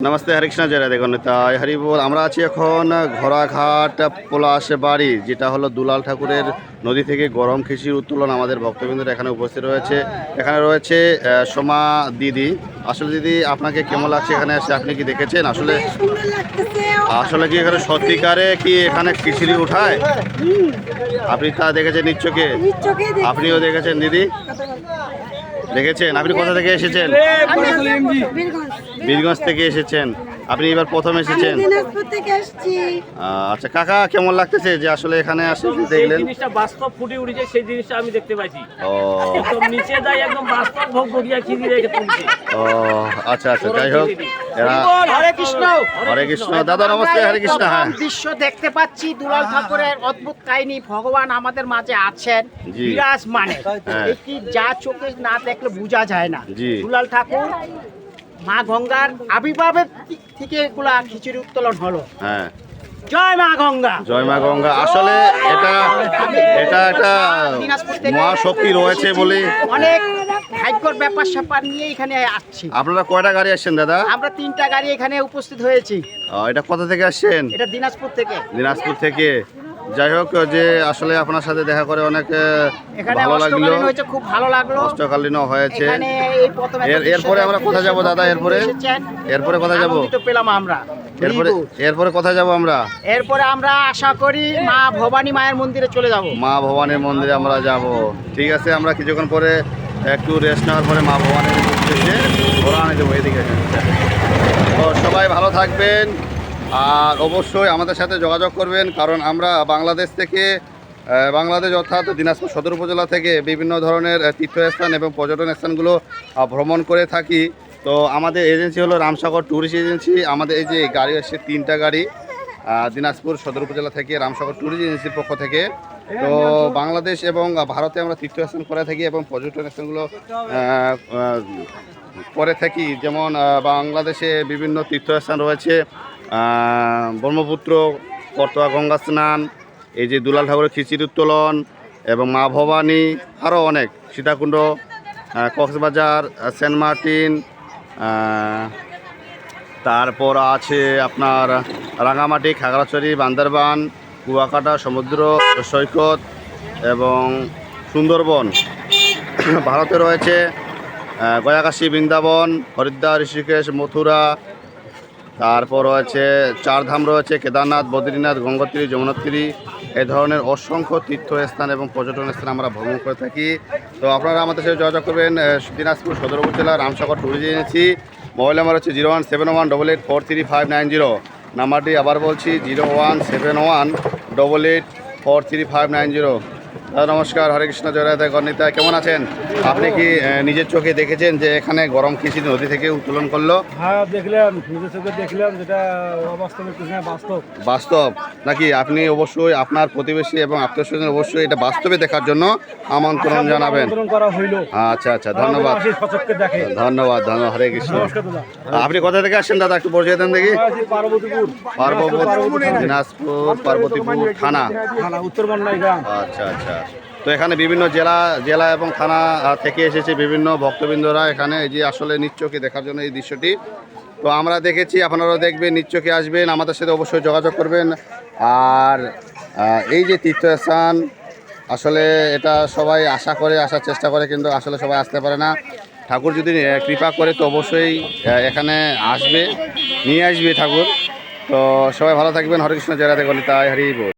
নমস্তে হরিকৃষ্ণ জয় দেখুন তাই হরিবোল আমরা আছি এখন ঘোড়াঘাট পলাশ বাড়ি যেটা হলো দুলাল ঠাকুরের নদী থেকে গরম খিচির উত্তোলন আমাদের ভক্তবৃন্দরা এখানে উপস্থিত রয়েছে। এখানে রয়েছে সোমা দিদি। আসলে দিদি আপনাকে কেমন লাগছে এখানে এসে? আপনি কি দেখেছেন? আসলে আসলে কি এখানে সত্যিকারে কি এখানে খিচুড়ি উঠায়? আপনি তা দেখেছেন দেখি আপনিও দেখেছেন দিদি? দেখেছেন? আপনি কোথা থেকে এসেছেন? বীরগঞ্জ থেকে এসেছেন। আপনি এবার প্রথম এসেছেন। দিনাজপুর থেকে এসেছি। আচ্ছা কাকা কেমন লাগতেছে যে আসলে এখানে আসে সেই দেখলেন? জিনিসটা বাস্তব ফুটে উঠেছে সেই জিনিসটা আমি দেখতে পাইছি। ও। একদম নিচে যাই একদম বাস্তব ভোগ করিয়া খিদি রেখে তুলছে। ও আচ্ছা আচ্ছা যাই হোক। হরে কৃষ্ণ হরে কৃষ্ণ। দাদা নমস্তে হরে কৃষ্ণ হ্যাঁ। দৃশ্য দেখতে পাচ্ছি। দুলাল ঠাকুরের অদ্ভুত কাহিনী। ভগবান আমাদের মাঝে আছেন। বিরাজ মানে। এটি যা চোখে না দেখলে বোঝা যায় না। দুলাল ঠাকুর মা গঙ্গার আবির্ভাবের দিক থেকে এগুলা খিচুড়ি উত্তোলন হলো। হ্যাঁ। জয় মা গঙ্গা। জয় মা গঙ্গা। আসলে এটা এটা একটা মহাশক্তি রয়েছে বলে অনেক ভাগ্যর ব্যাপার স্যাপার নিয়ে এখানে আসছি। আপনারা কয়টা গাড়ি আসছেন দাদা? আমরা তিনটা গাড়ি এখানে উপস্থিত হয়েছি। এটা কোথা থেকে আসছেন? এটা দিনাজপুর থেকে। দিনাজপুর থেকে। যাই হোক যে আসলে আপনার সাথে দেখা করে অনেক ভালো লাগল। খুব ভালো লাগল। কষ্টকালীনও হয়েছে। এরপরে আমরা কোথায় যাব দাদা, এরপরে? এরপরে কোথায় যাব? পেলাম আমরা। এরপরে এরপরে কোথায় যাব আমরা? এরপরে আমরা আশা করি মা ভবানী মায়ের মন্দিরে চলে যাব। মা ভবানীর মন্দিরে আমরা যাব। ঠিক আছে আমরা কিছুক্ষণ পরে একটু রেস্ট নেওয়ার পরে মা ভবানীর মন্দিরে ঘোরা আনে দেবো এদিকে। তো সবাই ভালো থাকবেন। আর অবশ্যই আমাদের সাথে যোগাযোগ করবেন, কারণ আমরা বাংলাদেশ থেকে বাংলাদেশ অর্থাৎ দিনাজপুর সদর উপজেলা থেকে বিভিন্ন ধরনের তীর্থস্থান এবং পর্যটন স্থানগুলো ভ্রমণ করে থাকি। তো আমাদের এজেন্সি হলো রামসাগর ট্যুরিস্ট এজেন্সি। আমাদের এই যে গাড়ি আসছে, তিনটা গাড়ি দিনাজপুর সদর উপজেলা থেকে, রামসাগর ট্যুরিস্ট এজেন্সির পক্ষ থেকে। তো বাংলাদেশ এবং ভারতে আমরা তীর্থস্থান করে থাকি এবং পর্যটন স্থানগুলো করে থাকি। যেমন বাংলাদেশে বিভিন্ন তীর্থস্থান রয়েছে। ব্রহ্মপুত্র, করতোয়া গঙ্গা স্নান, এই যে দুলাল ঠাকুরের খিচির উত্তোলন এবং মা ভবানী আরও অনেক। সীতাকুণ্ড কক্সবাজার সেন্ট মার্টিন তারপর আছে আপনার রাঙামাটি, খাগড়াছড়ি, বান্দরবান, কুয়াকাটা, সমুদ্র, সৈকত এবং সুন্দরবন। ভারতে রয়েছে গয়াকাশী বৃন্দাবন, হরিদ্বার ঋষিকেশ মথুরা তারপর রয়েছে চারধাম রয়েছে, কেদারনাথ, বদ্রীনাথ, গঙ্গোত্রী, যমুনোত্রী। এ ধরনের অসংখ্য তীর্থস্থান এবং পর্যটন স্থান আমরা ভ্রমণ করে থাকি। তো আপনারা আমাদের সাথে যোগাযোগ করবেন দিনাজপুর সদর উপজেলা, Ramsagar tourism agency mobile number হচ্ছে zero one seven one double eight four three five nine zero. নাম্বারটি আবার বলছি, zero one seven one double eight four three five nine zero. দাদা নমস্কার হরে কৃষ্ণ জয়রাধা গণিতা কেমন আছেন? আপনি কি নিজের চোখে দেখেছেন যে এখানে গরম খিচুড়ি নদী থেকে উত্তোলন করল? হ্যাঁ দেখলাম নিজের চোখে দেখলাম যেটা অবাস্তব হ্যাঁ বাস্তব। বাস্তব। নাকি আপনি অবশ্যই আপনার প্রতিবেশী এবং আত্মীয় স্বজন অবশ্যই এটা বাস্তবে দেখার জন্য আমন্ত্রণ জানাবেন? করা হইল। আচ্ছা আচ্ছা ধন্যবাদ। ধন্যবাদ ধন্যবাদ হরে কৃষ্ণ। আপনি কোথা থেকে আসছেন দাদা একটু পরিচয় দেন দেখি। আছি পার্বতীপুর। দিনাজপুর পার্বতীপুর থানা। থানা আচ্ছা আচ্ছা। তো এখানে বিভিন্ন জেলা জেলা এবং থানা থেকে এসেছে বিভিন্ন ভক্তবৃন্দরা এখানে। এই যে আসলে নিচ্চকে দেখার জন্য এই দৃশ্যটি। তো আমরা দেখেছি, আপনারাও দেখবেন, নিচ্চকে আসবেন। আমাদের সাথে অবশ্যই যোগাযোগ করবেন। আর এই যে তীর্থস্থান, আসলে এটা সবাই আশা করে, আসার চেষ্টা করে, কিন্তু আসলে সবাই আসতে পারে না। ঠাকুর যদি কৃপা করে, তো অবশ্যই এখানে আসবে, নিয়ে আসবে ঠাকুর। তো সবাই ভালো থাকবেন। হরে কৃষ্ণ জয়রাধে গলিতায় হরি